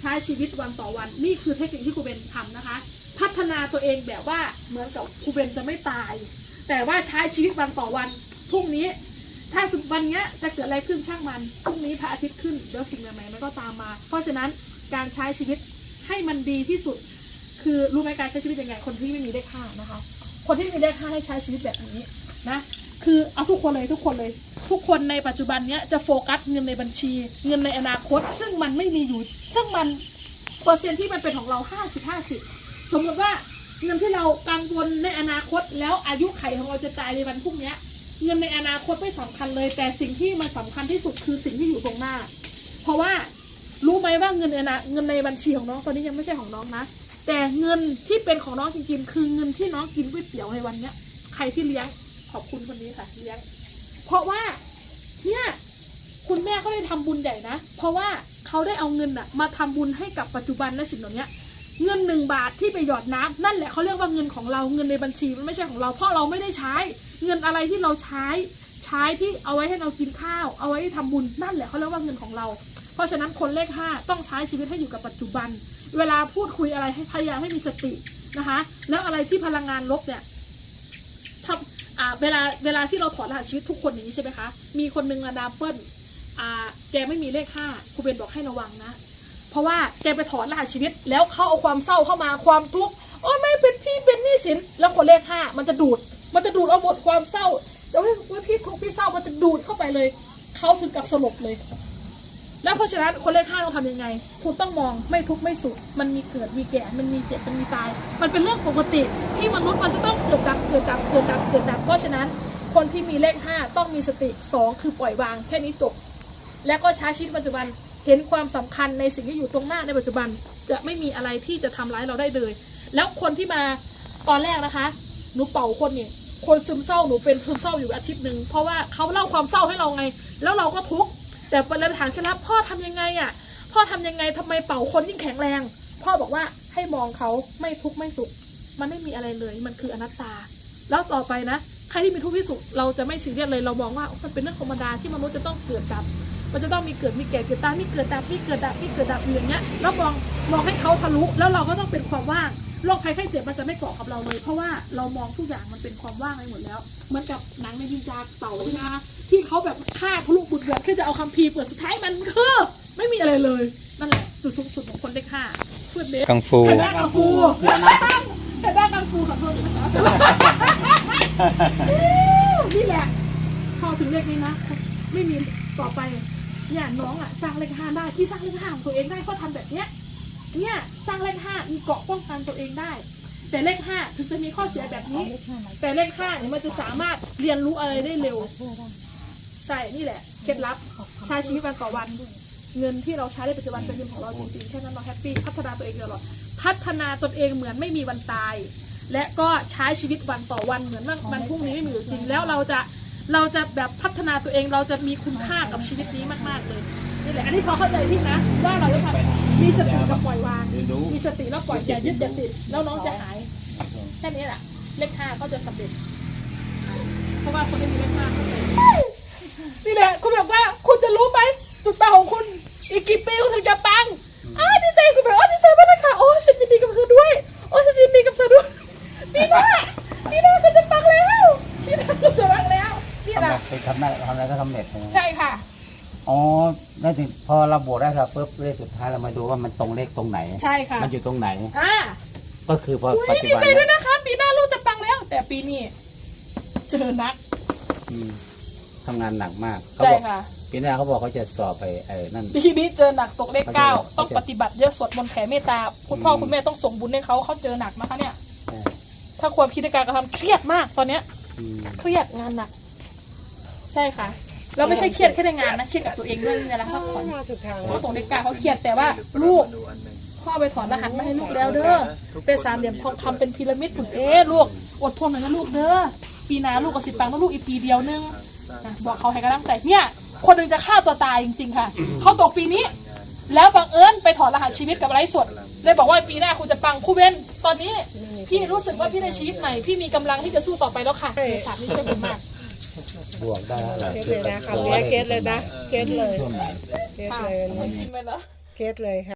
ใช้ชีวิตวันต่อวัน นี่คือเทคนิคที่ครูเบนทำนะคะ พัฒนาตัวเองแบบว่าเหมือนกับครูเบนจะไม่ตาย แต่ว่าใช้ชีวิตวันต่อวันพรุ่งนี้ ถ้าสมมุติวันเนี้ยจะเกิดอะไรขึ้นช่างมันพรุ่งนี้พระอาทิตย์ขึ้นเดี๋ยวสิ่งใหม่ๆมันก็ตามมา เพราะฉะนั้นการใช้ชีวิตให้มันดีที่สุด คือรู้ไหมการใช้ชีวิตยังไงคนที่ไม่มีเลขห้านะคะ คนที่มีเลขห้าให้ใช้ชีวิตแบบนี้ นะคือเอาทุกคนเลยทุกคนเลย ทุกคนในปัจจุบันเนี้ยจะโฟกัสเงินในบัญชี เงินในอนาคต ซึ่งมันไม่มีอยู่ ซึ่งมันเปอร์เซ็นที่มันเป็นของเราห้าสิบห้าสิบสมมติว่าเงินที่เรากังวลในอนาคต แล้วอายุไขของเราจะตายในวันพรุ่งนี้เงินในอนาคตไม่สำคัญเลย แต่สิ่งที่มันสำคัญที่สุดคือสิ่งที่อยู่ตรงหน้า เพราะว่ารู้ไหมว่าเงินในนาเงินในบัญชีของน้องตอนนี้ยังไม่ใช่ของน้องนะแต่เงินที่เป็นของน้องจริงๆคือเงินที่น้องกินก๋วยเตี๋ยวในวันเนี้ย ใครที่เลี้ยง ขอบคุณคนนี้ค่ะเลี้ยง เพราะว่าเนี่ยคุณแม่เขาได้ทำบุญใหญ่นะ เพราะว่าเขาได้เอาเงินอะมาทำบุญให้กับปัจจุบันและสิ่งเหล่านี้เงินหนึ่งบาทที่ไปหยอดน้ำนั่นแหละเขาเรียกว่าเงินของเราเงินในบัญชีมันไม่ใช่ของเราเพราะเราไม่ได้ใช้ เงินอะไรที่เราใช้ใช้ที่เอาไว้ให้เรากินข้าว เอาไว้ทำบุญนั่นแหละเขาเรียกว่าเงินของเรา เพราะฉะนั้นคนเลขห้าต้องใช้ชีวิตให้อยู่กับปัจจุบัน เวลาพูดคุยอะไรให้พยายามให้มีสตินะคะ แล้วอะไรที่พลังงานลบเนี่ยทำ อ่าเวลาเวลาที่เราถอดรหัสชีวิตทุกคนอย่างนี้ใช่ไหมคะ มีคนหนึ่งอะดามเปิ้ลอ่าแกไม่มีเลขห้าครูเบนบอกให้ระวังนะ เพราะว่าแกไปถอนรหัสชีวิต แล้วเขาเอาความเศร้าเข้ามาความทุกข์โอ้ยไม่เป็นพี่เป็นหนี้สินแล้วคนเลขห้ามันจะดูด มันจะดูดเอาหมดความเศร้าจะว่าว่าพี่ทุกข์พี่เศร้ามันจะดูดเข้าไปเลยเขาถึงกับสลบเลย แล้วเพราะฉะนั้นคนเลขห้าต้องทำยังไง คุณต้องมองไม่ทุกข์ไม่สุข มันมีเกิดมีแก่ มันมีเจ็บ มันมีตาย มันเป็นเรื่องปกติที่มนุษย์มันจะต้องเกิดดับเกิดดับเกิดดับเกิดดับ เพราะฉะนั้นคนที่มีเลขห้าต้องมีสติสองคือปล่อยวางแค่นี้จบ แล้วก็ใช้ชีวิตปัจจุบันเห็นความสำคัญในสิ่งที่อยู่ตรงหน้าในปัจจุบัน จะไม่มีอะไรที่จะทำร้ายเราได้เลย แล้วคนที่มาตอนแรกนะคะ หนูเป่าคนเนี่ยคนซึมเศร้าหนูเป็นซึมเศร้าอยู่อาทิตย์หนึ่งเพราะว่าเขาเล่าความเศร้าให้เราไง แล้วเราก็ทุกข์ แต่ประเด็นฐานเคล็ดลับพ่อทำยังไงอะ พ่อทำยังไงทำไมเป่าคนยิ่งแข็งแรง พ่อบอกว่าให้มองเขาไม่ทุกข์ไม่สุข มันไม่มีอะไรเลยมันคืออนัตตา แล้วต่อไปนะใครที่มีทุกข์ที่สุขเราจะไม่ซีเรียสเลยเรามองว่ามันเป็นเรื่องธรรมดาที่มนุษย์จะต้องเกิดดับ มันจะต้องมีเกิดมีแก่เกิดตายมีเกิดดับมีเกิดดับมีเกิดดับอย่างเงี้ยแล้วมองมองให้เขาทะลุแล้วเราก็ต้องเป็นความว่างโรคภัยไข้เจ็บมันจะไม่เกาะกับเราเลย เพราะว่าเรามองทุกอย่างมันเป็นความว่างไปหมดแล้วเหมือนกับหนังในดินจาเต่าใช่ไหมคะ ที่เขาแบบฆ่าทะลุบุดเบือดเพื่อจะเอาคัมภีร์เปิดสุดท้ายมันคือ ไม่มีอะไรเลยนั่นแหละจุดสูงสุดของคนเลขห้าพูดเด็กกังฟูแต่ด้ากังฟูแต่ด้ากังฟูขอโทษนะคะนี่แหละพอถึงเลขนี้นะ ไม่มีต่อไปเนี่ยน้องอะสร้างเลขห้าได้พี่สร้างเลขห้าของตัวเองได้ก็ทำแบบเนี้ยเนี่ยสร้างเลขห้ามีเกราะป้องกันตัวเองได้ แต่เลขห้าถึงจะมีข้อเสียแบบนี้ แต่เลขห้าเนี่ยมันจะสามารถเรียนรู้อะไรได้เร็ว ใช่นี่แหละเคล็ดลับใช้ชีวิตวันต่อวัน เงินที่เราใช้ในปัจจุบันเป็นเงินของเราจริงๆแค่นั้นเราแฮปปี้พัฒนาตัวเองตลอดพัฒนาตนเองเหมือนไม่มีวันตาย และก็ใช้ชีวิตวันต่อวันเหมือนว่ามันพรุ่งนี้ไม่มีอยู่จริง แล้วเราจะเราจะแบบพัฒนาตัวเองเราจะมีคุณค่ากับชีวิตนี้มากๆเลยนี่แหละอันนี้พอเข้าใจพี่นะว่าเราจะทำมีสติกับปล่อยวาง มีสติแล้วปล่อยอย่ายึดอย่าติดแล้วน้องจะหายแค่นี้แหละเลขห้าก็จะสำเร็จ เพราะว่าคนที่มีเลขห้าเขาจะนี่ แหละคุณบอกว่าคุณจะรู้ไหมจุดตาของคุณ อีกกี่ปีคุณถึงจะปังอ้าดีใจคุณแบบอ้าดีใจมากนะคะโอ้ฉันยินดีกับเธอด้วย โอ้ฉันยินดีกับเธอด้วยปีหน้าปีหน้าคุณจะปังแล้วปีหน้าคุณจะปังแล้วนี่ทำแหอะไรละไปทำได้ทำอะไรก็สำเร็จนะใช่ค่ะอ๋อแล้วถึงพอเราบวกได้ครับปุ๊บเลขสุดท้ายเรามาดูว่ามันตรงเลขตรงไหน ใช่ค่ะ มันอยู่ตรงไหน อ่า ก็คือพออุ้ปัจยจุดีบันใจด้วยนะคะ ปีหน้าลูกจะปังแล้ว แต่ปีนี้เจอนัก อืม ทำงานหนักมากเขาใช่บอกค่ะ ปีหน้าเขาบอกเขาจะสอบไปไอ้นั่น ปีนี้เจอหนักตกเลขเก้าต้องปฏิบัติเยอะสวดมนต์แผ่เมตตาคุณพ่ออืม คุณแม่ต้องส่งบุญให้เขาเขาเจอหนักนะคะเนี่ย ใช่ถ้าความคิดในการกระทำเครียดมากตอนเนี้ย อืมเครียดงานหนักใช่ค่ะเราไม่ใช่เครียดแค่ในงานนะเครียดกับตัวเองด้วยเวลาพักผ่อนเพราะตกเลขเก้าเขาเครียดแต่ว่าลูกพ่อไปถอนรหัสมาให้ลูกแล้วเด้อเป็นสามเหลี่ยมทองคำเป็นพีระมิดถึงเอ๊ะลูกอดทนหน่อยนะลูกเด้อปีหน้าลูกก็สิปังนะลูกอีกปีเดียวนึงนะ บอกเขาให้กำลังใจเนี่ย คนหนึ่งจะฆ่าตัวตายจริง ๆ ค่ะ เขาตกปีนี้ แล้วบังเอิญไปถอนรหัสชีวิตกับไร้สดเลยบอกว่าปีหน้าคุณจะปังครูเบนตอนนี้พี่รู้สึกว่าพี่ในชีวิตใหม่พี่มีกำลังที่จะสู้ต่อไปแล้วค่ะเอสามนี่ช่วยผมมาก บวกได้แล้วเก็ตเลยนะคำนี้เก็ตเลยนะเก็ตเลยช่วงไหน เก็ตเลยจริงไหมล่ะเก็ตเลยค่ะ